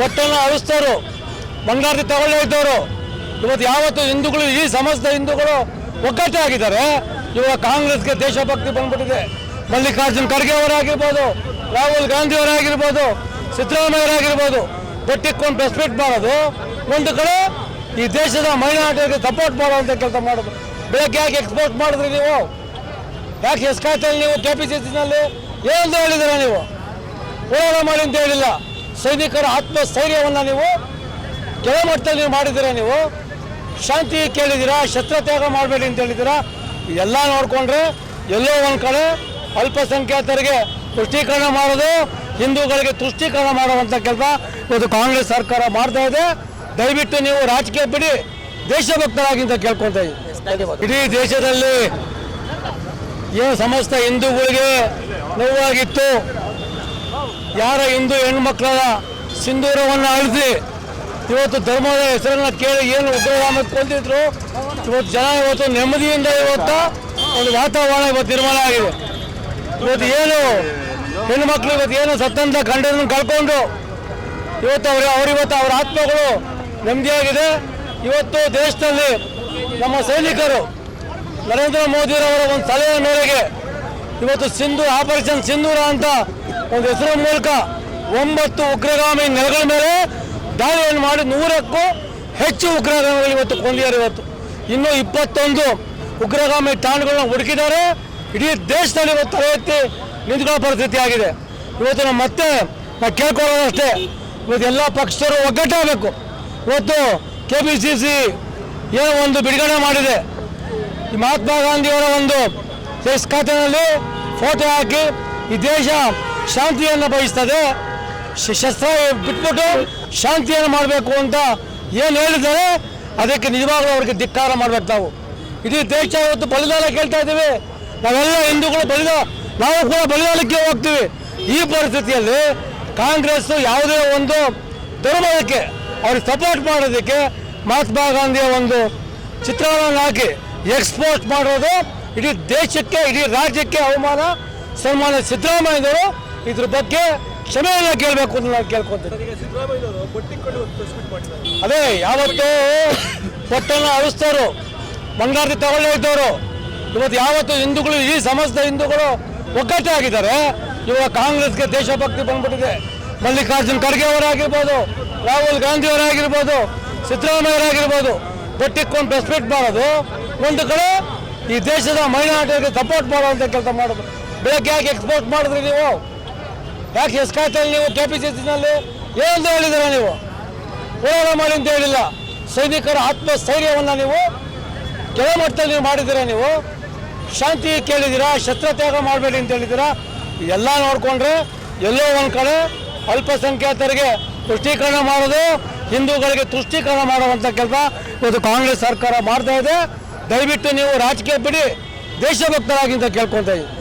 ಹೊಟ್ಟೆನ ಅಳಿಸ್ತವರು ಬಂಗಾರದ ತಗೊಳ್ಳೇ ಇದ್ದವರು ಇವತ್ತು ಯಾವತ್ತು ಹಿಂದೂಗಳು, ಈ ಸಮಸ್ತ ಹಿಂದೂಗಳು ಒಗ್ಗಟ್ಟಾಗಿದ್ದಾರೆ ಇವಾಗ ಕಾಂಗ್ರೆಸ್ಗೆ ದೇಶಭಕ್ತಿ ಬಂದ್ಬಿಟ್ಟಿದೆ. ಮಲ್ಲಿಕಾರ್ಜುನ್ ಖರ್ಗೆ ಅವರಾಗಿರ್ಬೋದು, ರಾಹುಲ್ ಗಾಂಧಿ ಅವರಾಗಿರ್ಬೋದು, ಸಿದ್ದರಾಮಯ್ಯರಾಗಿರ್ಬೋದು ಬಟ್ಟಿಕ್ಕೊಂಡು ಪ್ರೆಸ್ ಮೀಟ್ ಮಾಡೋದು. ಒಂದು ಕಡೆ ಈ ದೇಶದ ಮೈನಾರಿಟಿಗೆ ಸಪೋರ್ಟ್ ಮಾಡುವಂಥ ಕೆಲಸ ಮಾಡೋದು. ಬೆಳಗ್ಗೆ ಯಾಕೆ ಎಕ್ಸ್ಪೋರ್ಟ್ ಮಾಡಿದ್ರಿ ನೀವು? ಯಾಕೆ ಎಸ್ಕಾಯ್ತಲ್ಲಿ ನೀವು ಕೆ ಪಿ ಸಿ ಸಿನಲ್ಲಿ ಏನು ಹೇಳಿದಿರ ನೀವು? ಹೋರಾಟ ಮಾಡಿ ಅಂತ ಹೇಳಿಲ್ಲ. ಸೈನಿಕರ ಆತ್ಮಸ್ಥೈರ್ಯವನ್ನು ನೀವು ಕೆಳಮಟ್ಟದಲ್ಲಿ ನೀವು ಮಾಡಿದ್ದೀರಾ ನೀವು? ಶಾಂತಿ ಕೇಳಿದ್ದೀರಾ? ಶಸ್ತ್ರತ್ಯಾಗ ಮಾಡಬೇಡಿ ಅಂತ ಹೇಳಿದ್ದೀರಾ? ಎಲ್ಲ ನೋಡಿಕೊಂಡ್ರೆ ಎಲ್ಲೋ ಒಂದು ಕಡೆ ಅಲ್ಪಸಂಖ್ಯಾತರಿಗೆ ತುಷ್ಟೀಕರಣ ಮಾಡೋದು ಹಿಂದೂಗಳಿಗೆ ತುಷ್ಟೀಕರಣ ಮಾಡುವಂಥ ಕೆಲಸ ಇವತ್ತು ಕಾಂಗ್ರೆಸ್ ಸರ್ಕಾರ ಮಾಡ್ತಾ ಇದೆ. ದಯವಿಟ್ಟು ನೀವು ರಾಜಕೀಯ ಬಿಡಿ ದೇಶಭಕ್ತರಾಗಿ ಅಂತ ಕೇಳ್ಕೊತಾ ಇದ್ದೀವಿ ಇಡೀ ದೇಶದಲ್ಲಿ ಏನು ಸಮಸ್ತ ಹಿಂದೂಗಳಿಗೆ ನೋವಾಗಿತ್ತು. ಯಾರ ಹಿಂದೂ ಹೆಣ್ಮಕ್ಳ ಸಿಂಧೂರವನ್ನು ಅಳಿಸಿ ಇವತ್ತು ಧರ್ಮದ ಹೆಸರನ್ನ ಕೇಳಿ ಏನು ಉಗ್ರಗಾಮ ಕೊಂದಿದ್ರು, ಇವತ್ತು ಜನ ಇವತ್ತು ನೆಮ್ಮದಿಯಿಂದ ಇವತ್ತು ಒಂದು ವಾತಾವರಣ ಇವತ್ತು ನಿರ್ಮಾಣ ಆಗಿದೆ. ಇವತ್ತು ಏನು ಹೆಣ್ಣು ಮಕ್ಕಳು ಇವತ್ತು ಏನು ಸತ್ತಂತ ಗಂಡನ ಕಳ್ಕೊಂಡು ಇವತ್ತು ಅವ್ರ ಅವರಿವತ್ತು ಅವರ ಆತ್ಮಗಳು ನೆಮ್ಮದಿಯಾಗಿದೆ. ಇವತ್ತು ದೇಶದಲ್ಲಿ ನಮ್ಮ ಸೈನಿಕರು ನರೇಂದ್ರ ಮೋದಿರವರ ಒಂದು ಸಲಹೆ ಮೇರೆಗೆ ಇವತ್ತು ಸಿಂಧು ಆಪರೇಷನ್ ಸಿಂಧೂರ ಅಂತ ಒಂದು ಹೆಸರ ಮೂಲಕ ಒಂಬತ್ತು ಉಗ್ರಗಾಮಿ ನೆಲಗಳ ಮೇಲೆ ದಾಳಿಯನ್ನು ಮಾಡಿ ನೂರಕ್ಕೂ ಹೆಚ್ಚು ಉಗ್ರಗಾಮಿಗಳು ಇವತ್ತು ಕೊಂದಿದ್ದಾರೆ ಇವತ್ತು. ಇನ್ನೂ ಇಪ್ಪತ್ತೊಂದು ಉಗ್ರಗಾಮಿ ತಾಣಗಳನ್ನ ಹುಡುಕಿದ್ದಾರೆ. ಇಡೀ ದೇಶದಲ್ಲಿ ಇವತ್ತು ತಲೆ ಎತ್ತಿ ನಿಂತ್ಕೊಳ್ಳೋ ಪರಿಸ್ಥಿತಿ ಆಗಿದೆ. ಇವತ್ತು ನಾವು ಮತ್ತೆ ನಾವು ಕೇಳ್ಕೊಳ್ಳೋದಷ್ಟೇ ಇವತ್ತು ಎಲ್ಲ ಪಕ್ಷದವರು ಒಗ್ಗಟ್ಟಾಗಬೇಕು. ಇವತ್ತು ಕೆ ಪಿ ಸಿ ಸಿ ಏನೋ ಒಂದು ಬಿಡುಗಡೆ ಮಾಡಿದೆ. ಮಹಾತ್ಮ ಗಾಂಧಿಯವರ ಒಂದು ಖಾತೆಯಲ್ಲಿ ಫೋಟೋ ಹಾಕಿ ಈ ದೇಶ ಶಾಂತಿಯನ್ನು ಬಯಸ್ತದೆ. ಶಸ್ತ್ರ ಬಿಟ್ಬಿಟ್ಟು ಶಾಂತಿಯನ್ನು ಮಾಡಬೇಕು ಅಂತ ಏನು ಹೇಳಿದ್ದಾರೆ, ಅದಕ್ಕೆ ನಿಜವಾಗ್ಲೂ ಅವ್ರಿಗೆ ಧಿಕ್ಕಾರ ಮಾಡ್ಬೇಕು ನಾವು. ಇಡೀ ದೇಶ ಇವತ್ತು ಬಲಿದಾನ ಕೇಳ್ತಾ ಇದ್ದೀವಿ. ನಾವೆಲ್ಲ ಹಿಂದೂಗಳು ಬಲಿದ ನಾವು ಕೂಡ ಬಲಿದಾನಕ್ಕೆ ಹೋಗ್ತೀವಿ. ಈ ಪರಿಸ್ಥಿತಿಯಲ್ಲಿ ಕಾಂಗ್ರೆಸ್ ಯಾವುದೇ ಒಂದು ದುರ್ಬಲಕ್ಕೆ ಅವ್ರಿಗೆ ಸಪೋರ್ಟ್ ಮಾಡೋದಕ್ಕೆ ಮಹಾತ್ಮ ಗಾಂಧಿಯ ಒಂದು ಚಿತ್ರವನ್ನು ಹಾಕಿ ಎಕ್ಸ್ಪೋರ್ಟ್ ಮಾಡೋದು ಇಡೀ ದೇಶಕ್ಕೆ, ಇಡೀ ರಾಜ್ಯಕ್ಕೆ ಅವಮಾನ. ಸನ್ಮಾನ ಸಿದ್ದರಾಮಯ್ಯನವರು ಇದ್ರ ಬಗ್ಗೆ ಕ್ಷಮೆಯನ್ನ ಕೇಳಬೇಕು ಅಂತ ನಾನು ಕೇಳ್ಕೊತೀನಿ. ಅದೇ ಯಾವತ್ತು ಪೊಟ್ಟನ್ನ ಅಳಿಸ್ತವ್ರು ಬಂಗಾರದಿ ತಗೊಳ್ಳೇ ಇದ್ದವರು ಇವತ್ತು ಯಾವತ್ತು ಹಿಂದೂಗಳು ಈ ಸಮಸ್ತ ಹಿಂದೂಗಳು ಒಗ್ಗಟ್ಟಾಗಿದ್ದಾರೆ ಇವಾಗ ಕಾಂಗ್ರೆಸ್ಗೆ ದೇಶಭಕ್ತಿ ಬಂದ್ಬಿಟ್ಟಿದೆ. ಮಲ್ಲಿಕಾರ್ಜುನ್ ಖರ್ಗೆ ಅವರಾಗಿರ್ಬೋದು ರಾಹುಲ್ ಗಾಂಧಿ ಅವರಾಗಿರ್ಬೋದು ಸಿದ್ದರಾಮಯ್ಯರಾಗಿರ್ಬೋದು ಬಟ್ಟಿಕ್ಕೊಂಡು ರೆಸ್ಪೆಕ್ಟ್ ಮಾಡೋದು ಒಂದು ಕಡೆ ಈ ದೇಶದ ಮೈನಾರಿಟಿಗೆ ಸಪೋರ್ಟ್ ಮಾಡುವಂಥ ಕೆಲಸ ಮಾಡೋದು. ಬೆಳಗ್ಗೆ ಯಾಕೆ ಎಕ್ಸ್ಪೋರ್ಟ್ ಮಾಡಿದ್ರಿ ನೀವು? ಯಾಕೆ ಎಸ್ಕಾಯ್ತಲ್ಲಿ ನೀವು ಕೆ ಪಿ ಸಿ ಸಿನಲ್ಲಿ ಏನು ಹೇಳಿದಿರ ನೀವು? ಹೋರಾಟ ಮಾಡಿ ಅಂತ ಹೇಳಿಲ್ಲ. ಸೈನಿಕರ ಆತ್ಮಸ್ಥೈರ್ಯವನ್ನು ನೀವು ಕೆಳಮಟ್ಟದಲ್ಲಿ ನೀವು ಮಾಡಿದ್ದೀರಾ ನೀವು? ಶಾಂತಿ ಕೇಳಿದ್ದೀರಾ ಶಸ್ತ್ರತ್ಯಾಗ ಮಾಡಬೇಡಿ ಅಂತ ಹೇಳಿದ್ದೀರಾ ಎಲ್ಲ ನೋಡಿಕೊಂಡ್ರೆ ಎಲ್ಲೋ ಒಂದು ಕಡೆ ಅಲ್ಪಸಂಖ್ಯಾತರಿಗೆ ತುಷ್ಟೀಕರಣ ಮಾಡೋದು, ಹಿಂದೂಗಳಿಗೆ ತುಷ್ಟೀಕರಣ ಮಾಡುವಂಥ ಕೆಲಸ ಇವತ್ತು ಕಾಂಗ್ರೆಸ್ ಸರ್ಕಾರ ಮಾಡ್ತಾ ಇದೆ. ದಯವಿಟ್ಟು ನೀವು ರಾಜಕೀಯ ಬಿಡಿ, ದೇಶಭಕ್ತರಾಗಿ ಅಂತ ಕೇಳ್ಕೊತಾ ಇದ್ದೀವಿ